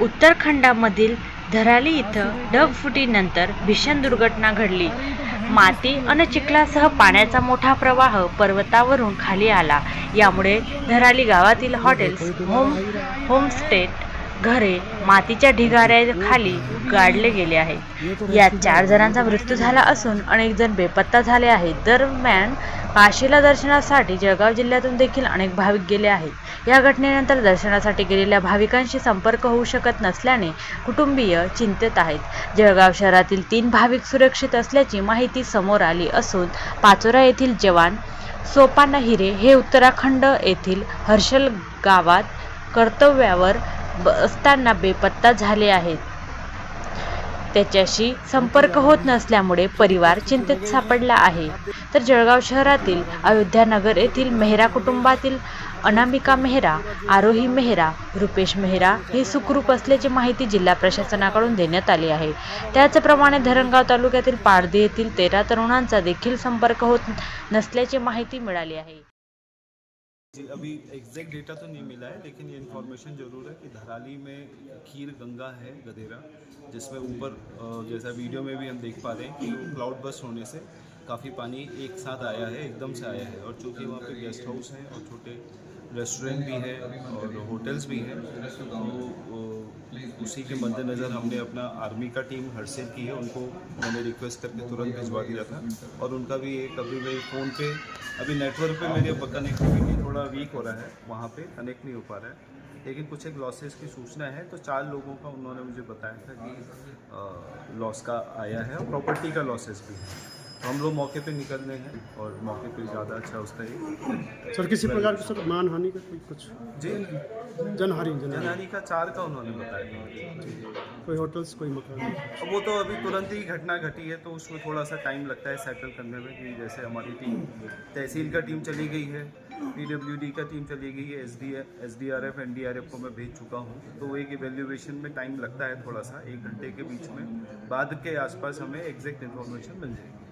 उत्तराखंडामधील धराली इथं ढगफुटीनंतर भीषण दुर्घटना घडली. माती आणि चिखलासह पाण्याचा मोठा प्रवाह पर्वतावरून खाली आला. यामुळे धराली गावातील हॉटेल्स होम होमस्टेट घरे मातीच्या ढिगाऱ्याखाली गाडले गेले आहे यात चार जणांचा मृत्यू झाला असून अनेक जण बेपत्ता झाले आहेत. दरम्यान काशीला दर्शनासाठी जळगाव जिल्ह्यातून देखील अनेक भाविक गेले आहेत. या घटनेनंतर दर्शनासाठी गेलेल्या भाविकांशी संपर्क होऊ शकत नसल्याने कुटुंबीय चिंतेत आहेत. जळगाव शहरातील तीन भाविक सुरक्षित असल्याची माहिती समोर आली असून पाचोरा येथील जवान सोपाना हिरे हे उत्तराखंड येथील हर्षल गावात कर्तव्यावर असताना बेपत्ता झाले आहेत. त्याच्याशी संपर्क होत नसल्यामुळे परिवार चिंतेत सापडला आहे. तर जळगाव शहरातील अयोध्यानगर येथील मेहरा कुटुंबातील अनामिका मेहरा आरोही मेहरा रुपेश मेहरा हे सुखरूप असल्याची माहिती जिल्हा प्रशासनाकडून देण्यात आली आहे. त्याचप्रमाणे धरणगाव तालुक्यातील पारधी येथील तेरा तरुणांचा देखील संपर्क होत नसल्याची माहिती मिळाली आहे. अभी एग्जैक्ट डेटा तो नहीं मिला है, लेकिन ये इन्फॉर्मेशन ज़रूर है कि धराली में खीर गंगा है, गधेरा, जिसमें ऊपर जैसा वीडियो में भी हम देख पा रहे हैं कि क्लाउड बस होने से काफ़ी पानी एक साथ आया है, एकदम से आया है। और चूँकि वहाँ पे गेस्ट हाउस हैं और छोटे रेस्टोरेंट भी हैं और होटल्स भी हैं। तो उसी के मद्देनज़र हमने अपना आर्मी का टीम हरसेल की है। उनको मैंने रिक्वेस्ट करके तुरंत भिजवा दिया था। और उनका भी एक अभी मेरे फ़ोन पे, अभी नेटवर्क पे मेरी कनेक्टिविटी थोड़ा वीक हो रहा है। वहाँ पे कनेक्ट नहीं हो पा रहा है। लेकिन कुछ एक लॉसेस की सूचना है। तो चार लोगों का उन्होंने मुझे बताया था कि लॉस का आया है। और प्रॉपर्टी का लॉसेस भी है। हम लोग मौके पे निकल रहे हैं और मौके पे ज़्यादा अच्छा उसका ये सर किसी प्रकार की सर मान हानि का कोई कुछ? जी जनहानि जनहानि। का चार का उन्होंने बताया। कोई होटल्स कोई मकान? अब वो तो अभी तुरंत ही घटना घटी है तो उसमें थोड़ा सा टाइम लगता है सेटल करने में कि जैसे हमारी टीम तहसील का टीम चली गई है पीडब्ल्यूडी का टीम चली गई है S D S D R F N D R F को मैं भेज चुका हूँ। तो एक इवेल्युएशन में टाइम लगता है थोड़ा सा एक घंटे के बीच में। बाद के आसपास हमें एग्जैक्ट इन्फॉर्मेशन मिल जाएगी।